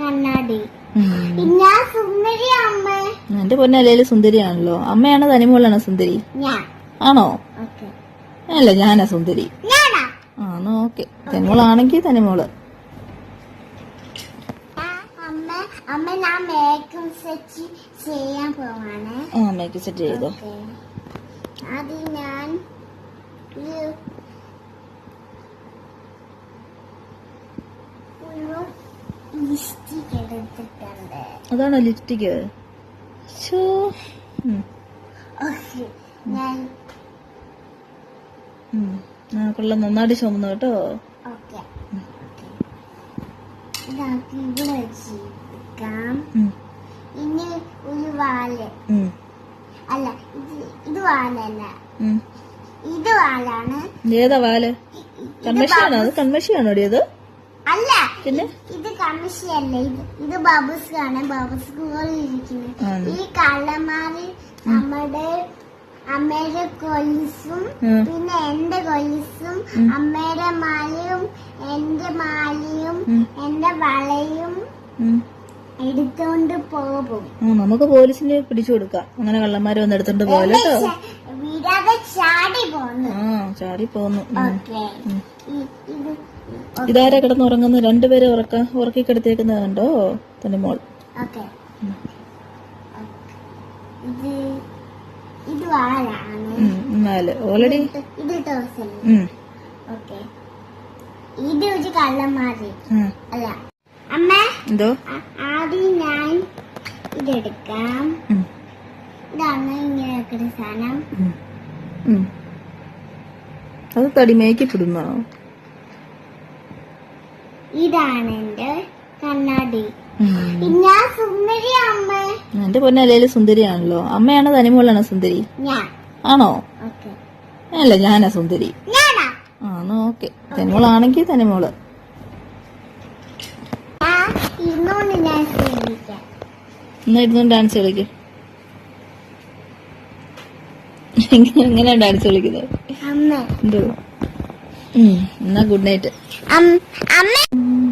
കണ്ണാടി. ഞാൻ സുന്ദരി അമ്മ? എന്റെ പൊന്നല്ലേ സുന്ദരിയാണല്ലോ. അമ്മയാണ് തനിമോളാണോ സുന്ദരി? ആണോ? അല്ല ഞാനാ സുന്ദരി. ആണോ ഓക്കെ. തനിമോളാണെങ്കിൽ തനിമോൾ അമ്മ ഞാൻ മേക്കപ്പ് സെറ്റ് ചെയ്യാൻ പോവാണ്. ആ മേക്കപ്പ് സെറ്റ് ചെയ്തോ. അത് ഞാൻ ഒരു ഒരു ലിസ്റ്റിക് എടുത്തിട്ടുണ്ട് അതാണോ ലിപ്സ്റ്റിക്? ആ കൊള്ളാം. നന്നായിട്ട് ചുമന്നു കേട്ടോ. ഇനി ഒരു വാൽ. അല്ല ഇത് വാലല്ല. ഇത് വാലാണ്. ഏതാ വാൽ? കൺമഷിയാണോ അത് കൺമഷിയാണോ ഇത് അല്ല പിന്നെ? ഇത് കമ്മിഷിയല്ലേ ഇത് ഇത് ആണ് പോലെ ഇരിക്കുന്നത് ഈ കള്ളന്മാര് നമ്മുടെ അമ്മയുടെ കൊലിസും പിന്നെ എന്റെ കൊലിസും. അമ്മയുടെ മാലയും എന്റെ മാലയും. എന്റെ വളയും. എടുത്തോണ്ട് പോകും നമുക്ക് പോലീസിന് പിടിച്ചു കൊടുക്കാം അങ്ങനെ കള്ളന്മാര് വന്ന് എടുത്തോണ്ട് പോലെ ചാടി പോന്നു. ഇതാരാ കിടന്നുറങ്ങുന്നു? രണ്ടുപേരെ ഉറക്ക ഉറക്കി കിടത്തിയേക്കുന്നത് കണ്ടോ തന്റെ മോൾ. നാല് ഓൾറെഡി ഇത് ഒരു കള്ളന്മാര്. അല്ല. അമ്മ. എന്തോ? ആദ്യം ഞാൻ ഇതെടുക്കാം. ഇതാണ് ഇങ്ങനെ സാധനം. അത് തടി ഇടുന്നോ ഇതാണ് എന്റെ കണ്ണാടി. ഞാൻ സുന്ദരി അമ്മ. എന്റെ പൊന്നല്ലേലും സുന്ദരിയാണല്ലോ. അമ്മയാണ് തനിമോളാണ് സുന്ദരി? ആണോ? അല്ല ഞാനാ സുന്ദരി. ആണോ ഓക്കെ. തനിമോളാണെങ്കിൽ തനിമോൾ. ഇരുന്നോണ്ട് എന്നാ ഡാൻസ് കളിക്ക്. എങ്ങനെയാ ഡാൻസ് കളിക്കുന്നത്? എന്തോ? എന്നാ ഗുഡ് നൈറ്റ് അമ്മ.